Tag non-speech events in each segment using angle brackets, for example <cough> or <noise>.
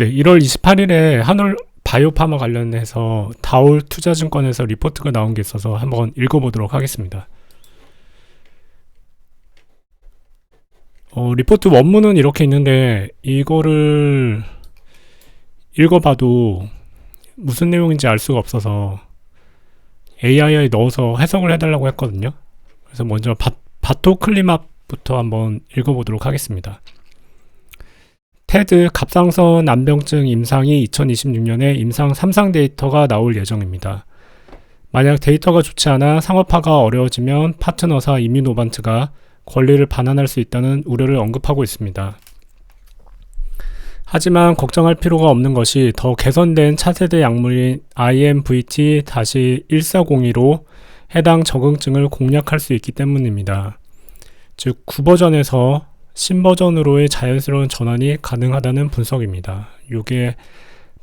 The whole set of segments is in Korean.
네, 1월 28일에 한올 바이오파마 관련해서 다올 투자증권에서 리포트가 나온 게 있어서 한번 읽어보도록 하겠습니다. 어, 리포트 원문은 이렇게 있는데 이거를 읽어봐도 무슨 내용인지 알 수가 없어서 AI에 넣어서 해석을 해달라고 했거든요. 그래서 먼저 바, 바토클리맙부터 한번 읽어보도록 하겠습니다. 테드 갑상선 암병증 임상이 2026년에 임상 3상 데이터가 나올 예정입니다. 만약 데이터가 좋지 않아 상업화가 어려워지면 파트너사 이뮤노반트가 권리를 반환할 수 있다는 우려를 언급하고 있습니다. 하지만 걱정할 필요가 없는 것이 더 개선된 차세대 약물인 IMVT-1402로 해당 적응증을 공략할 수 있기 때문입니다. 즉, 9버전에서 신버전으로의 자연스러운 전환이 가능하다는 분석입니다. 이게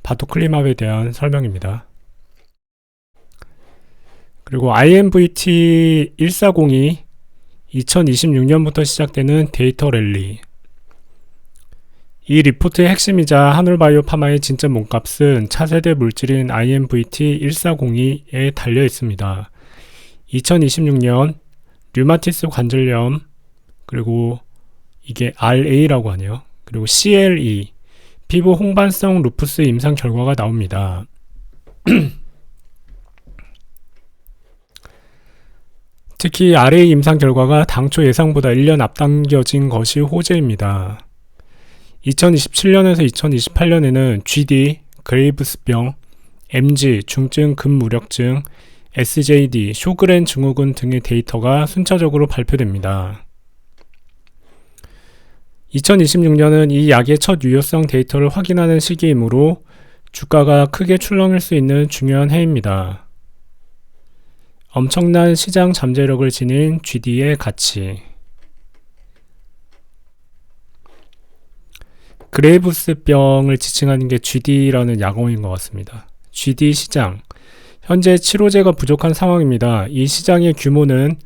바토클리맙에 대한 설명입니다. 그리고 IMVT-1402 2026년부터 시작되는 데이터 랠리 이 리포트의 핵심이자 한올바이오 파마의 진짜 몸값은 차세대 물질인 IMVT1402에 달려 있습니다. 2026년 류마티스 관절염 그리고 이게 RA라고 하네요. 그리고 CLE 피부 홍반성 루푸스 임상 결과가 나옵니다. <clears throat> 특히 RA 임상 결과가 당초 예상보다 1년 앞당겨진 것이 호재입니다. 2027년에서 2028년에는 GD, 그레이브스병, MG, 중증 근무력증, SJD, 쇼그렌 증후군 등의 데이터가 순차적으로 발표됩니다. 2026년은 이 약의 첫 유효성 데이터를 확인하는 시기이므로 주가가 크게 출렁일 수 있는 중요한 해입니다. 엄청난 시장 잠재력을 지닌 GD의 가치. 그레이브스 병을 지칭하는 게 GD라는 약어인 것 같습니다. GD 시장. 현재 치료제가 부족한 상황입니다. 이 시장의 규모는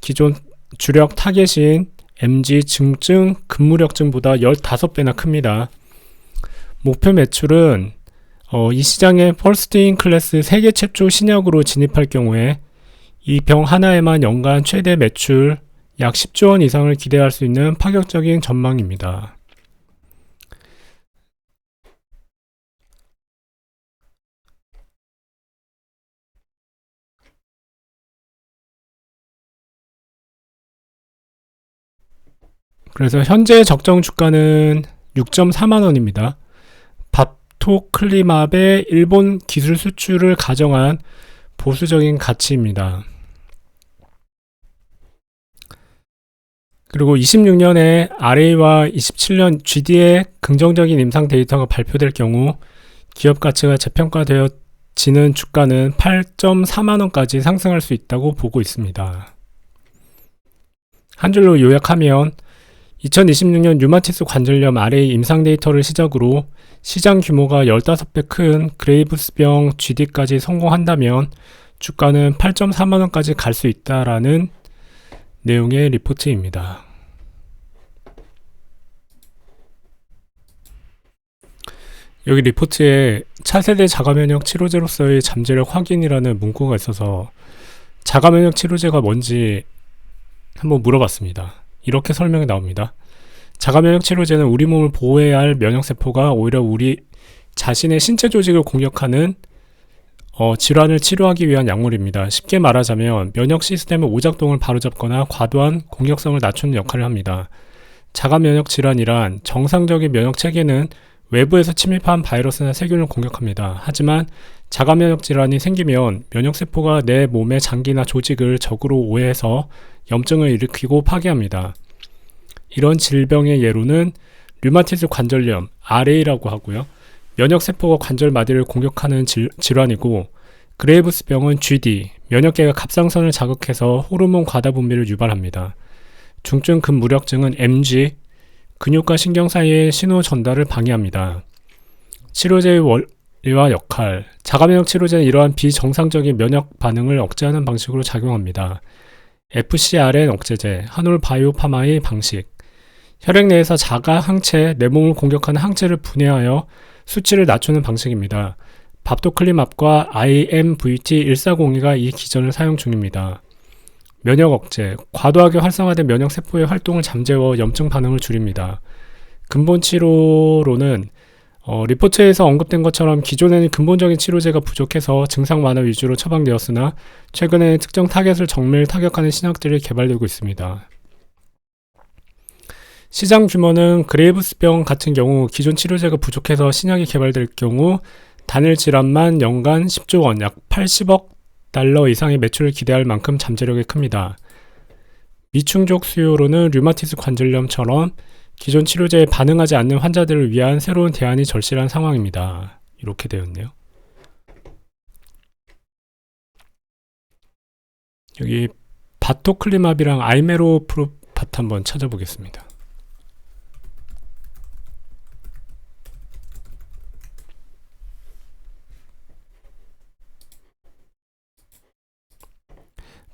기존 주력 타겟인 MG 증증 근무력증보다 15배나 큽니다. 목표 매출은 어, 이 시장에 펄스트인 클래스 세계 최초 신약으로 진입할 경우에 이 병 하나에만 연간 최대 매출 약 10조 원 이상을 기대할 수 있는 파격적인 전망입니다. 그래서 현재 적정 주가는 6.4만 원입니다. 밥토클리맙의 일본 기술 수출을 가정한 보수적인 가치입니다. 그리고 26년에 RA와 27년 GD의 긍정적인 임상 데이터가 발표될 경우 기업 가치가 재평가되어지는 주가는 8.4만원까지 상승할 수 있다고 보고 있습니다. 한 줄로 요약하면 2026년 뉴마티스 관절염 RA 임상 데이터를 시작으로 시장 규모가 15배 큰 그레이브스병 GD까지 성공한다면 주가는 8.3만원까지 갈 수 있다라는 내용의 리포트입니다. 여기 리포트에 차세대 자가면역 치료제로서의 잠재력 확인이라는 문구가 있어서 자가면역 치료제가 뭔지 한번 물어봤습니다. 이렇게 설명이 나옵니다. 자가면역 치료제는 우리 몸을 보호해야 할 면역세포가 오히려 우리 자신의 신체 조직을 공격하는 어, 질환을 치료하기 위한 약물입니다. 쉽게 말하자면 면역 시스템의 오작동을 바로잡거나 과도한 공격성을 낮추는 역할을 합니다. 자가 면역 질환이란 정상적인 면역 체계는 외부에서 침입한 바이러스나 세균을 공격합니다. 하지만 자가 면역 질환이 생기면 면역 세포가 내 몸의 장기나 조직을 적으로 오해해서 염증을 일으키고 파괴합니다. 이런 질병의 예로는 류마티스 관절염 RA라고 하고요. 면역세포가 관절 마디를 공격하는 질, 질환이고 그레이브스 병은 GD, 면역계가 갑상선을 자극해서 호르몬 과다 분비를 유발합니다. 중증 근무력증은 MG, 근육과 신경 사이의 신호 전달을 방해합니다. 치료제의 원리 와 역할, 자가면역 치료제는 이러한 비정상적인 면역 반응을 억제하는 방식으로 작용합니다. FCRN 억제제, 한올 바이오파마의 방식, 혈액 내에서 자가 항체, 내 몸을 공격하는 항체를 분해하여 수치를 낮추는 방식입니다. 밥도클리맙과 IMVT1402가 이 기전을 사용 중입니다. 면역 억제, 과도하게 활성화된 면역 세포의 활동을 잠재워 염증 반응을 줄입니다. 근본 치료로는 어, 리포트에서 언급된 것처럼 기존에는 근본적인 치료제가 부족해서 증상 완화 위주로 처방되었으나 최근에 특정 타겟을 정밀 타격하는 신약들이 개발되고 있습니다. 시장 규모는 그레이브스병 같은 경우 기존 치료제가 부족해서 신약이 개발될 경우 단일 질환만 연간 10조 원, 약 80억 달러 이상의 매출을 기대할 만큼 잠재력이 큽니다. 미충족 수요로는 류마티스 관절염처럼 기존 치료제에 반응하지 않는 환자들을 위한 새로운 대안이 절실한 상황입니다. 이렇게 되었네요. 여기 바토클리맙이랑 아이메로프로파트 한번 찾아보겠습니다.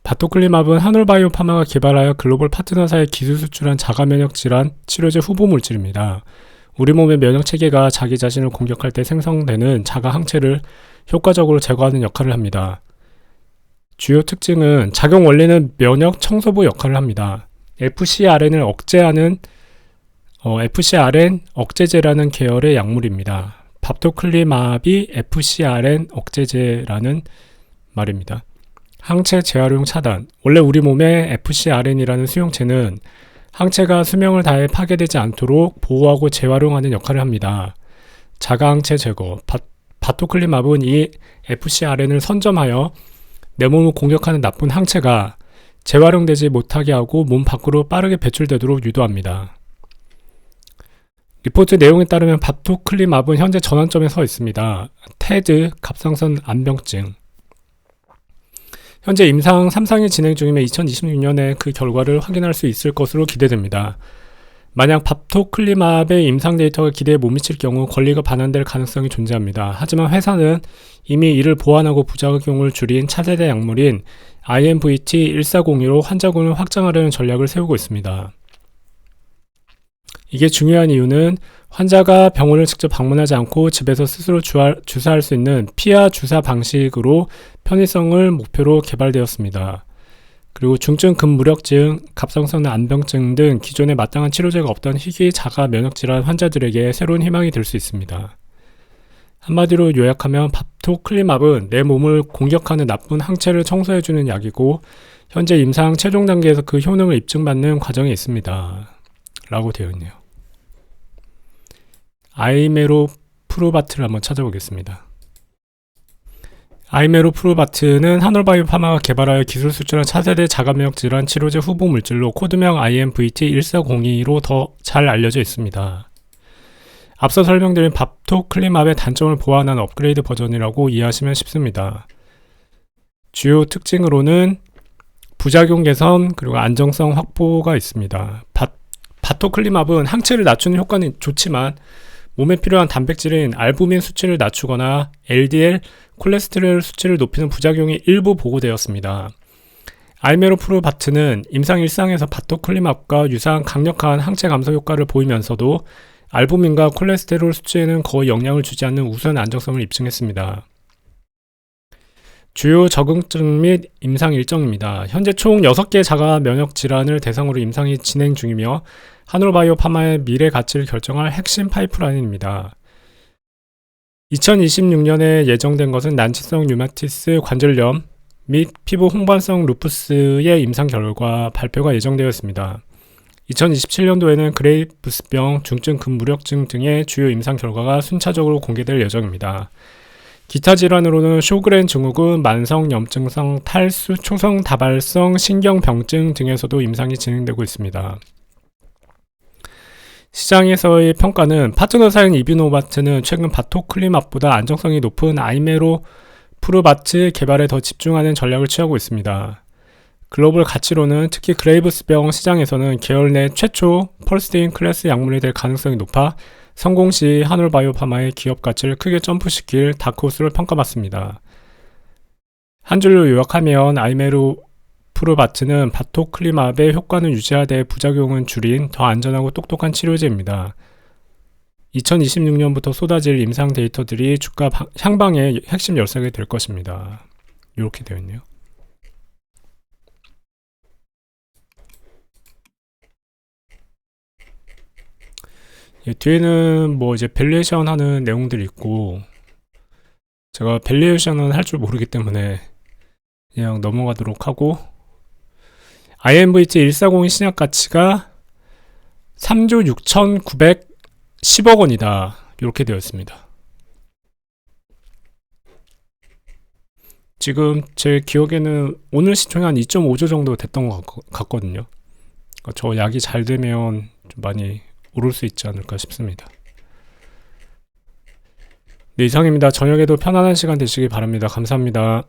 바토클리맙은 하놀바이오 파마가 개발하여 글로벌 파트너사에 기술 수출한 자가 면역 질환 치료제 후보 물질입니다. 우리 몸의 면역 체계가 자기 자신을 공격할 때 생성되는 자가 항체를 효과적으로 제거하는 역할을 합니다. 주요 특징은 작용 원리는 면역 청소부 역할을 합니다. FcRN을 억제하는 어, FcRN 억제제라는 계열의 약물입니다. 밥토클리맙이 FcRN 억제제라는 말입니다. 항체 재활용 차단. 원래 우리 몸의 FcRN이라는 수용체는 항체가 수명을 다해 파괴되지 않도록 보호하고 재활용하는 역할을 합니다. 자가항체 제거. 바, 바토클리맙은 이 FcRN을 선점하여 내 몸을 공격하는 나쁜 항체가 재활용되지 못하게 하고 몸 밖으로 빠르게 배출되도록 유도합니다. 리포트 내용에 따르면 바토클리맙은 현재 전환점에 서 있습니다. 테드, 갑상선 암병증, 현재 임상 3상이 진행 중이며 2026년에 그 결과를 확인할 수 있을 것으로 기대됩니다. 만약 밥토클리맙의 임상 데이터가 기대에 못 미칠 경우 권리가 반환될 가능성이 존재합니다. 하지만 회사는 이미 이를 보완하고 부작용을 줄인 차세대 약물인 IMVT1402로 환자군을 확장하려는 전략을 세우고 있습니다. 이게 중요한 이유는 환자가 병원을 직접 방문하지 않고 집에서 스스로 주사할 수 있는 피하 주사 방식으로 편의성을 목표로 개발되었습니다. 그리고 중증 근무력증, 갑상선 안병증 등 기존에 마땅한 치료제가 없던 희귀 자가 면역 질환 환자들에게 새로운 희망이 될 수 있습니다. 한마디로 요약하면 밥토클리맙은 내 몸을 공격하는 나쁜 항체를 청소해주는 약이고 현재 임상 최종 단계에서 그 효능을 입증받는 과정에 있습니다. 라고 되어 있네요. 아이메로 프로바트를 한번 찾아보겠습니다. 아이메로 프로바트는 하놀바이오 파마가 개발하여 기술 수출한 차세대 자가면역 질환 치료제 후보 물질로 코드명 IMVT1402로 더 잘 알려져 있습니다. 앞서 설명드린 밥토클리맙의 단점을 보완한 업그레이드 버전이라고 이해하시면 쉽습니다. 주요 특징으로는 부작용 개선 그리고 안정성 확보가 있습니다. 바, 바토클리맙은 항체를 낮추는 효과는 좋지만 몸에 필요한 단백질인 알부민 수치를 낮추거나 LDL 콜레스테롤 수치를 높이는 부작용이 일부 보고되었습니다. 알메로프로바트는 임상 일상에서 바토클리맙과 유사한 강력한 항체 감소 효과를 보이면서도 알부민과 콜레스테롤 수치에는 거의 영향을 주지 않는 우수한 안정성을 입증했습니다. 주요 적응증 및 임상 일정입니다. 현재 총 6개 자가 면역 질환을 대상으로 임상이 진행 중이며 하늘바이오 파마의 미래 가치를 결정할 핵심 파이프라인입니다. 2026년에 예정된 것은 난치성 류마티스 관절염 및 피부 홍반성 루푸스의 임상 결과 발표가 예정되어 있습니다. 2027년도에는 그레이브스병, 중증 근무력증 등의 주요 임상 결과가 순차적으로 공개될 예정입니다. 기타 질환으로는 쇼그렌 증후군, 만성 염증성 탈수, 초성 다발성 신경병증 등에서도 임상이 진행되고 있습니다. 시장에서의 평가는 파트너사인 이비노바트는 최근 바토클리맙보다 안정성이 높은 아이메로 프루바트 개발에 더 집중하는 전략을 취하고 있습니다. 글로벌 가치로는 특히 그레이브스병 시장에서는 계열 내 최초 펄스테인 클래스 약물이 될 가능성이 높아 성공 시 하놀바이오파마의 기업 가치를 크게 점프시킬 다크호스를 평가받습니다. 한 줄로 요약하면 아이메로 프로바트는 바토클리맙의 효과는 유지하되 부작용은 줄인 더 안전하고 똑똑한 치료제입니다. 2026년부터 쏟아질 임상 데이터들이 주가 방- 향방의 핵심 열쇠가 될 것입니다. 이렇게 되어 있네요. 예, 뒤에는 뭐 이제 밸류에이션 하는 내용들이 있고 제가 밸류에이션은 할 줄 모르기 때문에 그냥 넘어가도록 하고 IMVT 140의 신약 가치가 3조 6,910억 원이다. 이렇게 되어 있습니다. 지금 제 기억에는 오늘 시총이 한 2.5조 정도 됐던 것 같- 같거든요. 그러니까 저 약이 잘 되면 좀 많이 오를 수 있지 않을까 싶습니다. 네, 이상입니다. 저녁에도 편안한 시간 되시기 바랍니다. 감사합니다.